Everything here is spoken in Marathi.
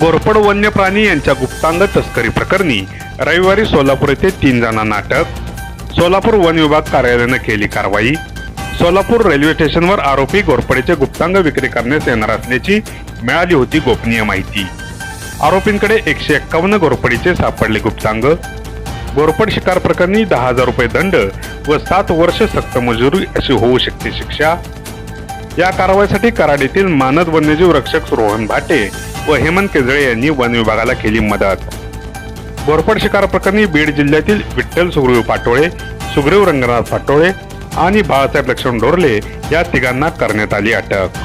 गोरपड वन्य प्राणी यांच्या गुप्तांग तस्करी प्रकरणी रविवारी सोलापूर येथे तीन जणांना अटक सोलापूर वन विभाग कार्यालयानं केली कारवाई. सोलापूर रेल्वे स्टेशनवर आरोपी गोरपडेचे गुप्तांग विक्री करण्यास येणार असल्याची मिळाली होती गोपनीय माहिती. आरोपींकडे एकशे एक्कावन्न गोरपडीचे सापडले गुप्तांग. घोरपड शिकार प्रकरणी दहा हजार रुपये दंड व सात वर्ष सक्तमजुरी अशी होऊ शकते शिक्षा. या कारवाईसाठी कराड येथील मानद वन्यजीव रक्षक रोहन भाटे व हेमंत केजळे यांनी वन विभागाला केली मदत. घोरपड शिकार प्रकरणी बीड जिल्ह्यातील विठ्ठल सुग्रीव पाटोळे सुग्रीव रंगनाथ पाटोळे आणि बाळासाहेब लक्ष्मण डोरले या तिघांना करण्यात आली अटक.